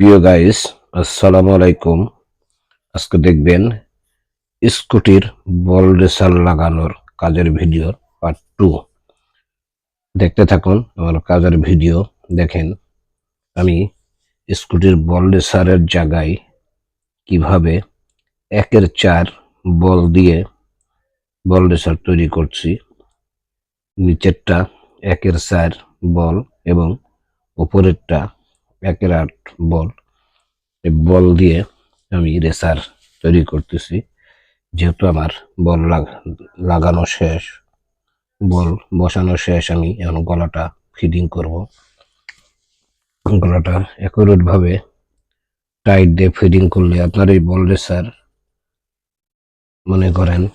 প্রিয় গাইস আসসালামু আলাইকুম। আজকে দেখবেন স্কুটির বল রেসার লাগানোর কাজের ভিডিও পার্ট টু দেখতে থাকুন আমার কাজের ভিডিও, দেখেন আমি স্কুটির বল রেসারের জায়গায় কীভাবে একের চার বল দিয়ে বল রেসার তৈরি করছি। নিচেরটা একের চার বল এবং উপরেরটা একের আট বল বল দিয়ে আমি রেসার তৈরি করতেছি। যেহেতু আমার বল লাগ- লাগানো শেষ, বল বসানো শেষ, আমি এখন গলাটা ফিটিং করব। গলাটা অ্যাকুরেট টাইট দিয়ে ফিটিং করলে আপনার এই বল রেসার, মনে করেন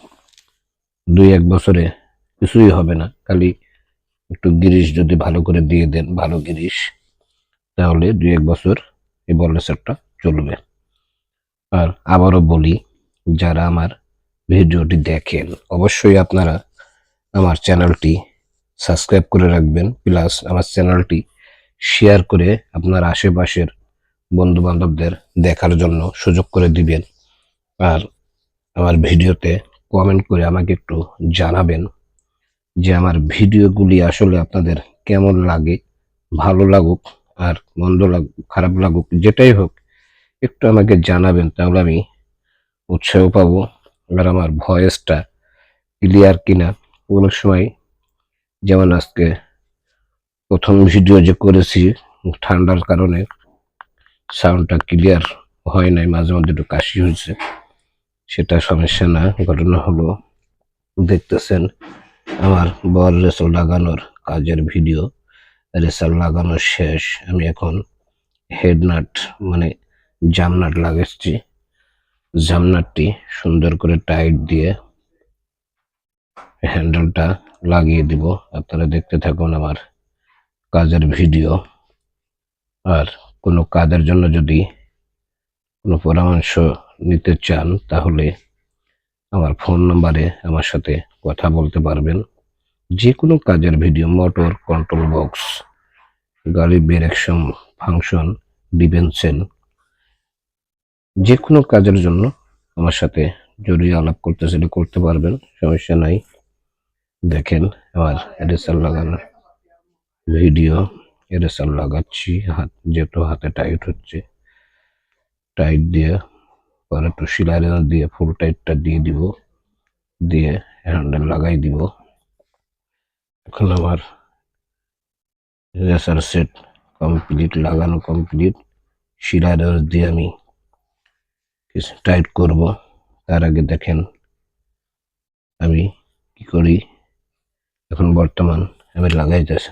দুই এক বছরে কিছুই হবে না। খালি একটু গিরিশ যদি ভালো করে দিয়ে দেন, ভালো গিরিশ। তাহলে দু এক বছর এই বল রেসারটা চলবে। আর আবারও বলি, যারা আমার ভিডিওটি দেখেন, অবশ্যই আপনারা আমার চ্যানেলটি সাবস্ক্রাইব করে রাখবেন, প্লাস আমার চ্যানেলটি শেয়ার করে আপনার আশেপাশের বন্ধু বান্ধবদের দেখার জন্য সুযোগ করে দিবেন। আর আমার ভিডিওতে কমেন্ট করে আমাকে একটু জানাবেন যে আমার ভিডিওগুলি আসলে আপনাদের কেমন লাগে, ভালো লাগুক আর মন্দ লাগুক খারাপ লাগুক, যেটাই হোক, একটু আমাকে জানাবেন, তাহলে আমি উৎসাহ পাবো। আর আমার ভয়েসটা ক্লিয়ার কিনা কোনো সময় যেমন আজকে প্রথম ভিডিও যে করেছি, ঠান্ডার কারণে সাউন্ডটা ক্লিয়ার হয় নাই, মাঝে মধ্যে একটু কাশি হয়েছে, সেটা সমস্যা না, ঘটনা হলো, দেখতেছেন আমার বল রেসল লাগানোর কাজের ভিডিও। রেসাল লাগানো শেষ। আমি এখন হেড নাট মানে জাম নাট লাগাচ্ছি। জাম নাটটি সুন্দর করে টাইট দিয়ে হ্যান্ডেলটা লাগিয়ে দিব। আপনারা দেখতে থাকুন আমার কাজের ভিডিও। আর কোনো কাজের জন্য যদি কোনো পরামর্শ নিতে চান, তাহলে আমার ফোন নম্বরে আমার সাথে কথা বলতে পারবেন। যে কোনো কাজের ভিডিও, মোটর কন্ট্রোল বক্স গাড়ি বেরেকশন ফাংশন ডিভেনশন যে কোনো কাজের জন্য আমার সাথে জড়িয়ে আলাপ করতে চাইলে করতে পারবেন, সমস্যা নাই। দেখেন আমার এরেসার লাগানো ভিডিও এরেসার লাগাচ্ছি, হাত যেহেতু হাতে টাইট হচ্ছে। টাইট দিয়ে পরে একটু সিলাই দিয়ে ফুল টাইটটা দিয়ে দিব, দিয়ে হ্যান্ডেল লাগাই দিব। এখন আমার রেসার সেট কমপ্লিট লাগানো কমপ্লিট শিরা দিয়ে আমি কিছু টাইট করব। তার আগে দেখেন আমি কি করি। এখন বর্তমান আমি লাগাইতেছি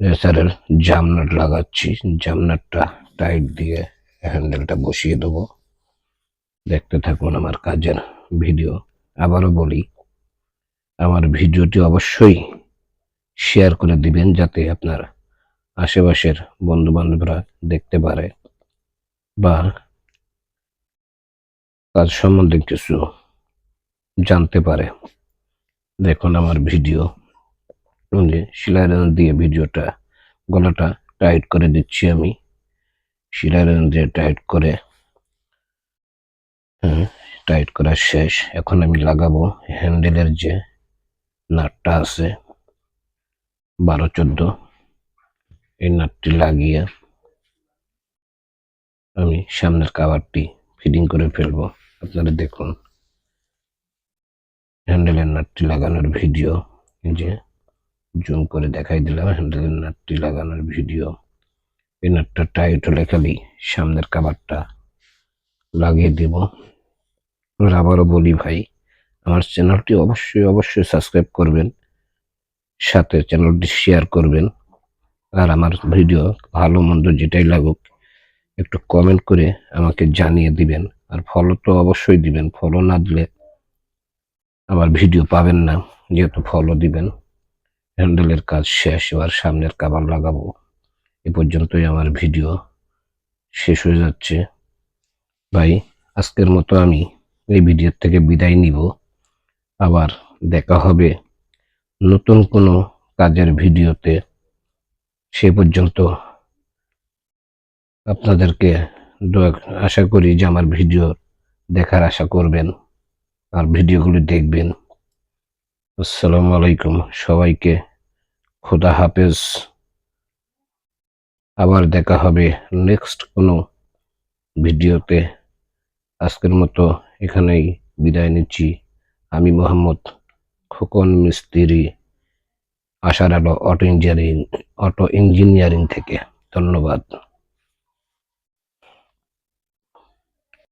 রেসারের জামনাট লাগাচ্ছি। জামনাটটা টাইট দিয়ে হ্যান্ডেলটা বসিয়ে দেবো। দেখতে থাকুন আমার কাজের ভিডিও আবারও বলি আমার ভিডিওটি অবশ্যই শেয়ার করে দিবেন যাতে আপনার আশেপাশের বন্ধু বান্ধবরা দেখতে পারে বা তার সম্বন্ধে কিছু জানতে পারে। দেখুন আমার ভিডিও। সিলাই দিয়ে ভিডিওটা, গলাটা টাইট করে দিচ্ছি আমি। সিলাই দিয়ে টাইট করে হ্যাঁ টাইট করা শেষ। এখন আমি লাগাবো হ্যান্ডেলের যে নাটটা আছে। বারো, চোদ্দ। এই নাটটি লাগিয়ে আমি সামনের কাভারটি ফিটিং করে ফেলব। আপনারা দেখুন। হ্যান্ডেলের নাটটি লাগানোর ভিডিও যে জুম করে দেখাই দিলাম, হ্যান্ডেলের নাটটি লাগানোর ভিডিও এই নাটটা টাইট হলে খালি সামনের কাভারটা লাগিয়ে দিব। আবারও বলি ভাই। আমার চ্যানেলটি অবশ্যই অবশ্যই সাবস্ক্রাইব করবেন, সাথে চ্যানেলটি শেয়ার করবেন, আর আমার ভিডিও ভালো, মন্দ যেটাই লাগুক, একটু কমেন্ট করে আমাকে জানিয়ে দিবেন, আর ফলো তো অবশ্যই দিবেন ফলো না দিলে আমার ভিডিও পাবেন না, যেহেতু ফলো দিবেন হ্যান্ডেলের কাজ শেষ, এবার সামনের কাবার লাগাবো, এ পর্যন্তই আমার ভিডিও শেষ হয়ে যাচ্ছে। ভাই, আজকের মতো আমি এই ভিডিওর থেকে বিদায় নিব। আবার দেখা হবে। নতুন কোনো কাজের ভিডিওতে সে পর্যন্ত আপনাদেরকে আশা করি যে আমার ভিডিও দেখার আশা করবেন, আর ভিডিওগুলি দেখবেন। আসসালামু আলাইকুম সবাইকে, খোদা হাফেজ। আবার দেখা হবে নেক্সট কোনো ভিডিওতে। আজকের মতো এখানেই বিদায় নিচ্ছি। আমি মোহাম্মদ খোকন মিস্ত্রি আশার আলো অটো ইঞ্জিনিয়ারিং অটো ইঞ্জিনিয়ারিং থেকে। ধন্যবাদ।